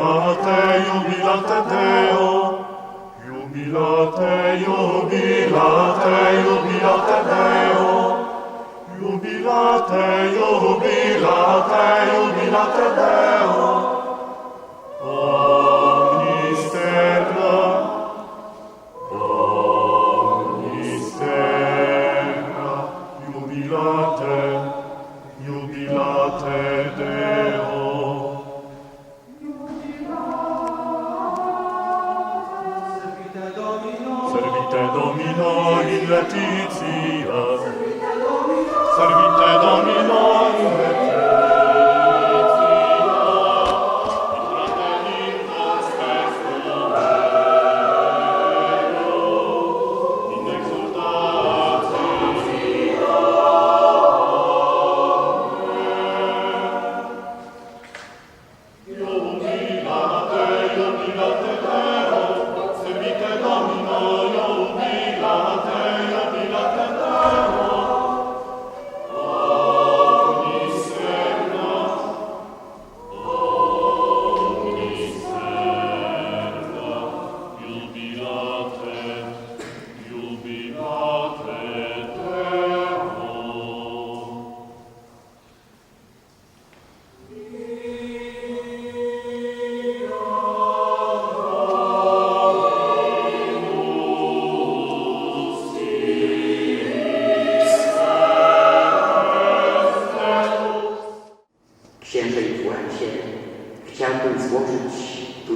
Jubilate, jubilate Deo, jubilate, jubilate, jubilate Deo, jubilate, jubilate, jubilate Deo. Omnis terra, omnis terra, jubilate,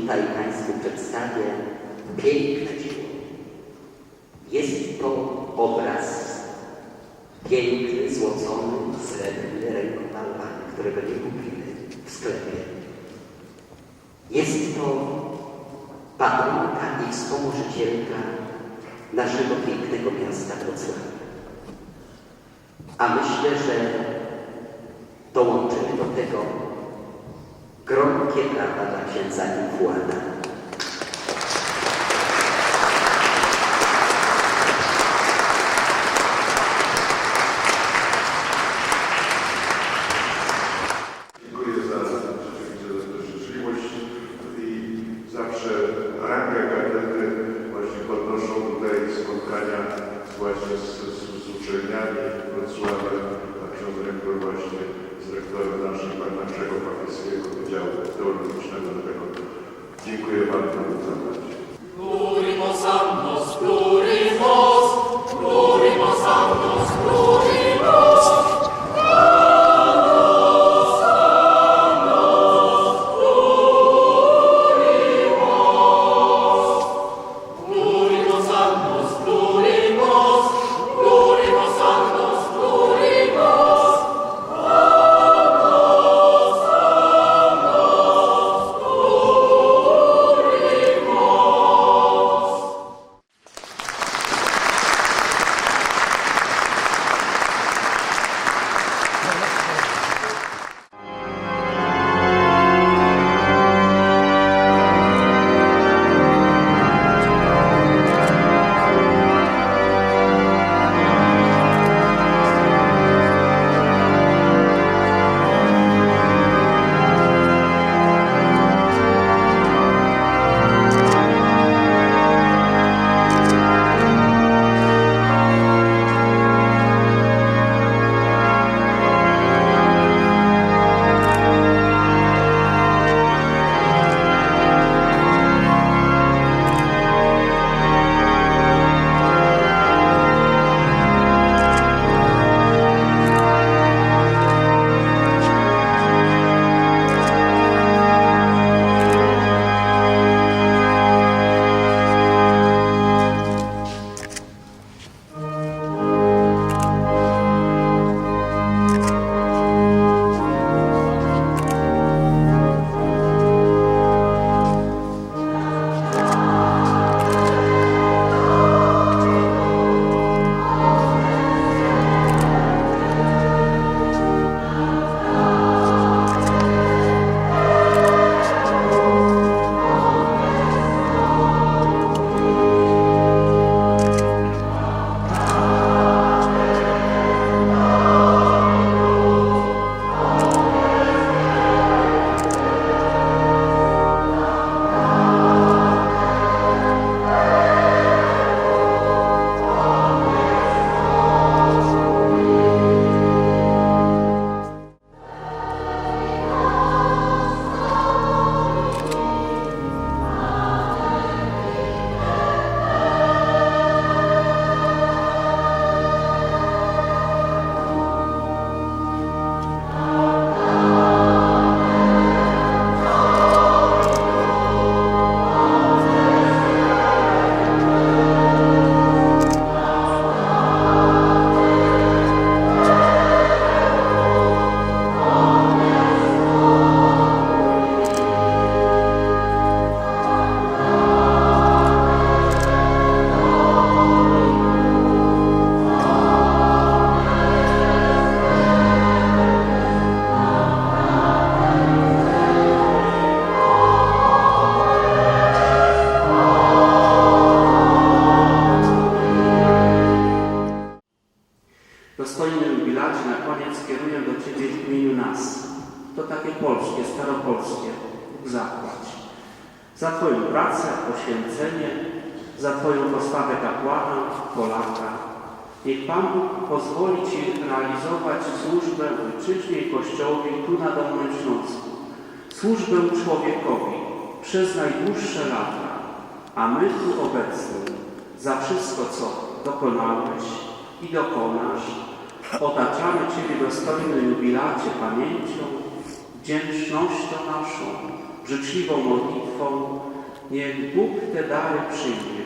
tutaj Państwu przedstawię piękne dzieło. Jest to obraz piękny, złocony, srebrny, rękomalowany, którego nie kupimy w sklepie. Jest to patronka i wspomożycielka naszego pięknego miasta Wrocławia. A myślę, że dołączymy do tego gromkie brawa dla księdza Infuana. Dziękuję za rzeczywiście za tę życzliwość i zawsze rangę katedry właśnie podnoszą tutaj spotkania właśnie z, z, z uczelniami a ksiądz rektor właśnie z rektorem naszym, naszego papieskiego Wydziału Teologicznego. Dlatego dziękuję bardzo za takie polskie, staropolskie. Zapłać. Za Twoją pracę, poświęcenie, za Twoją postawę kapłana, Polaka. Niech Pan Bóg pozwoli Ci realizować służbę ojczyźnie i Kościołowi tu na Dolnym Śląsku. Służbę człowiekowi przez najdłuższe lata, a my tu obecni za wszystko, co dokonałeś i dokonasz, otaczamy Ciebie dostojny jubilacie pamięcią, wdzięcznością naszą, życzliwą modlitwą. Niech Bóg te dary przyjmie,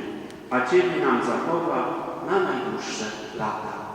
a Ciebie nam zachowa na najdłuższe lata.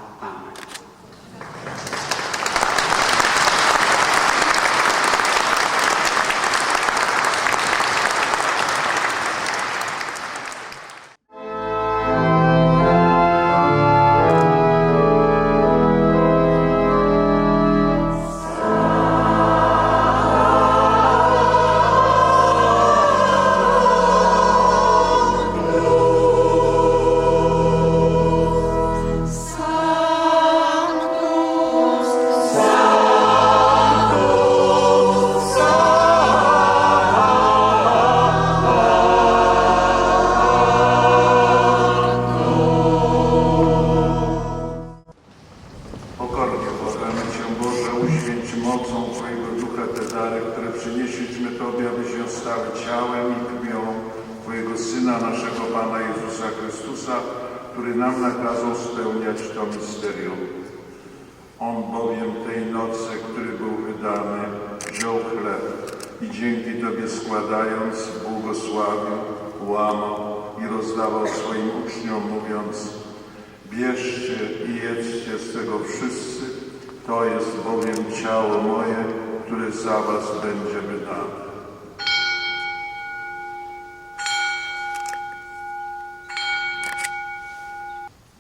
Chrystusa, który nam nakazał spełniać to misterium. On bowiem tej nocy, który był wydany, wziął chleb i dzięki Tobie składając, błogosławił, łamał i rozdawał swoim uczniom, mówiąc Bierzcie i jedzcie z tego wszyscy, to jest bowiem ciało moje, które za was będzie wydane.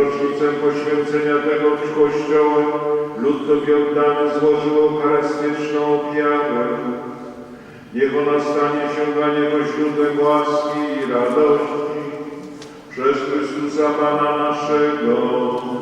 Rocznicę poświęcenia tego Kościoła lud Tobie oddany złożył eucharystyczną ofiarę. Niech ona stanie się dla Niego źródłem łaski i radości. Przez Chrystusa Pana naszego.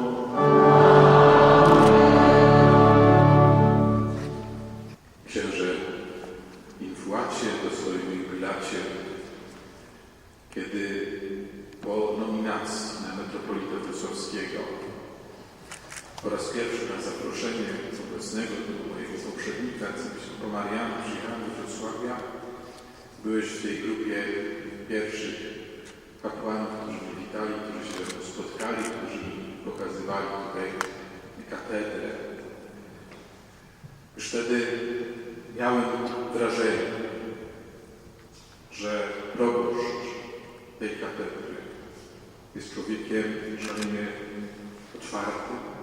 Po raz pierwszy na zaproszenie obecnego tu mojego poprzednika, arcybiskupa Mariana, przyjechałem do Wrocławia, byłeś w tej grupie pierwszych kapłanów, którzy mnie witali, którzy się spotkali, którzy mi pokazywali tutaj katedrę. Już wtedy miałem wrażenie, że proboszcz tej katedry jest człowiekiem szalenie otwartym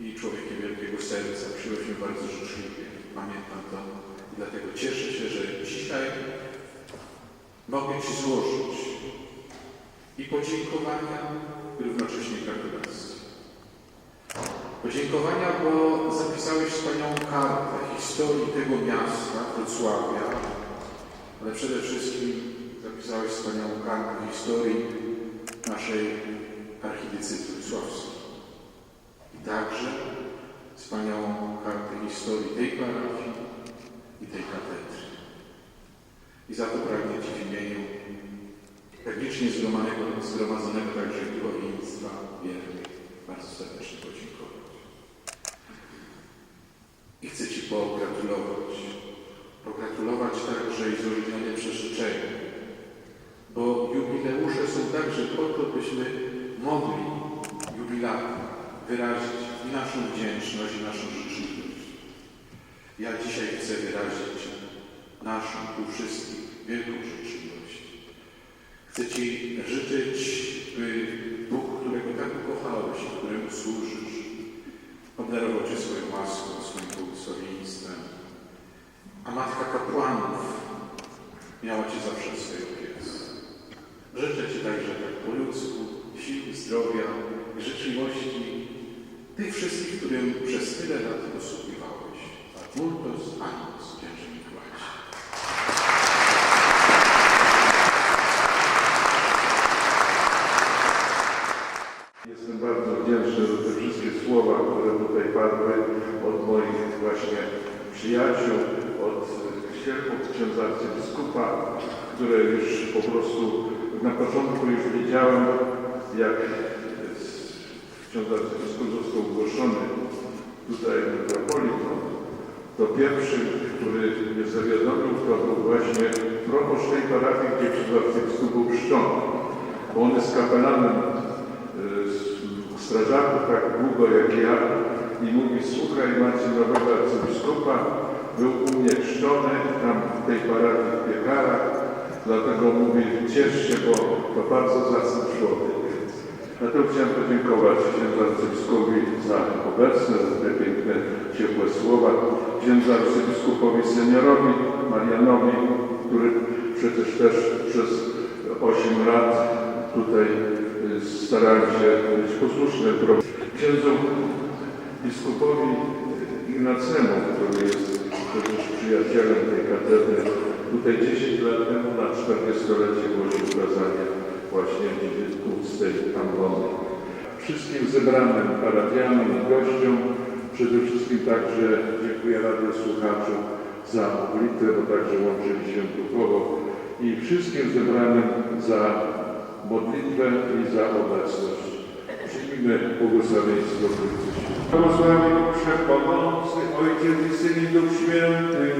i człowiekiem wielkiego serca. Przyjął się bardzo życzliwie. Pamiętam to i dlatego cieszę się, że dzisiaj mogę Ci złożyć i podziękowania, i równocześnie gratulacje. Podziękowania, bo zapisałeś wspaniałą kartę historii tego miasta, Wrocławia, ale przede wszystkim zapisałeś wspaniałą kartę historii naszej archidiecezji wrocławskiej. Także wspaniałą kartę historii tej parafii i tej katedry. I za to pragnę Ci w imieniu zgromadzonego, zgromadzonego także duchowieństwa wiernych bardzo serdecznie podziękować. I chcę Ci pogratulować. Pogratulować także i złożyć na nie przeżyczenie żebyśmy mogli jubilatem wyrazić i naszą wdzięczność, i naszą życzliwość. Ja dzisiaj chcę wyrazić naszą tu wszystkich wielką życzliwość. Chcę Ci życzyć, by Bóg, którego tak ukochałeś któremu służysz, obdarował Cię swoją łaską, swoim błogosławieństwem, a Matka Kapłanów miała Cię zawsze w swojej opiece. Życzę Ci także tak po ludzku sił, zdrowia życzliwości tych wszystkich, którym przez tyle lat posługiwałeś. Multos Annos, księże Mikołajcie. Jestem bardzo wdzięczny za te wszystkie słowa, które tutaj padły od moich właśnie przyjaciół, od sierpów księdza arcybiskupa, które już po prostu na początku już wiedziałem, jak ksiądz arcybiskup został ogłoszony tutaj metropolitą, to pierwszy, który mnie zawiadomił, to był właśnie proboszcz tej parafii, gdzie ksiądz arcybiskup był chrzczony, bo on jest kapelanem y, strażaków tak długo jak ja. I mówi, słuchaj Marcin nowego arcybiskupa, był u mnie chrzczony tam w tej parafii w Piekarach, dlatego mówi, ciesz się, bo to bardzo zacny człowiek. Dlatego chciałem podziękować księdzu arcybiskupowi za obecne, za te piękne, ciepłe słowa, księdzu arcybiskupowi seniorowi Marianowi, który przecież też przez 8 lat tutaj y, starałem się być posłuszny księdzu biskupowi Ignacemu, który jest przecież przyjacielem tej katedry. Tutaj 10 lat temu na 40-lecie głosił kazanie właśnie w tej ambony. Wszystkim zebranym parafianom i gościom, przede wszystkim także dziękuję Radio Słuchaczu za modlitwę, bo także łączyli się duchowo i wszystkim zebranym za modlitwę i za obecność. Przyjmijmy błogosławieństwo Chrystusa. Błogosławię Wszechpomocny Ojciec i Syn i Duch Święty.